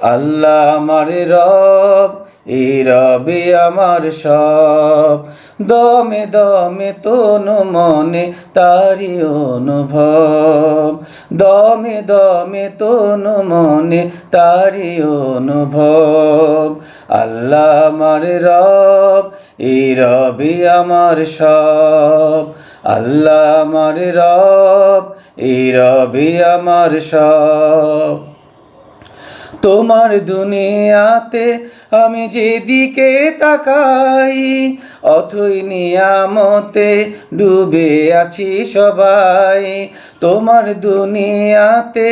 আল্লাহ আমার রব এই রবে আমার সব। দমে দমে তনু মনে তারি অনুভব। দমে দমে তনু মনে তারি অনুভব। আল্লাহ আমার রব এই রবি আমার সব। আল্লাহ আমার রব এই রবি আমার সব। তোমার দুনিয়াতে আমি যেদিকে তাকাই, অথই নিয়ামতে ডুবে আছি সবাই। তোমার দুনিয়াতে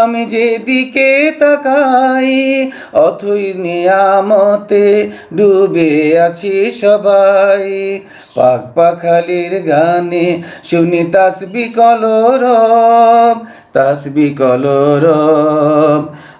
আমি যেদিকে তাকাই, অথই নিয়ামতে ডুবে আছি সবাই। পাক পাখালির গানে শুনি তাসবি কলরব তাসবি কলরব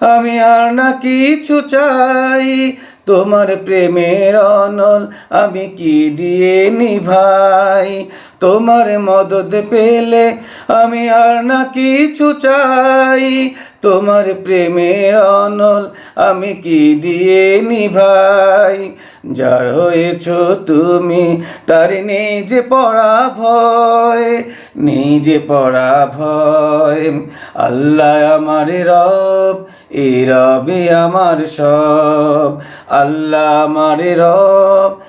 আমি আর না কিছু চাই। তোমার প্রেমের অনল আমি কি দিয়ে নিভাই? তোমার মদত পেলে আমি আর না কিছু চাই। তোমার প্রেমের অনল আমি কি দিয়ে নিভাই? যার হয়েছ তুমি তার নিজে পড়া ভয়, নিজে পড়া ভয়। আল্লাহ আমার রব, এ রবে আমার সব। আল্লাহ আমার রব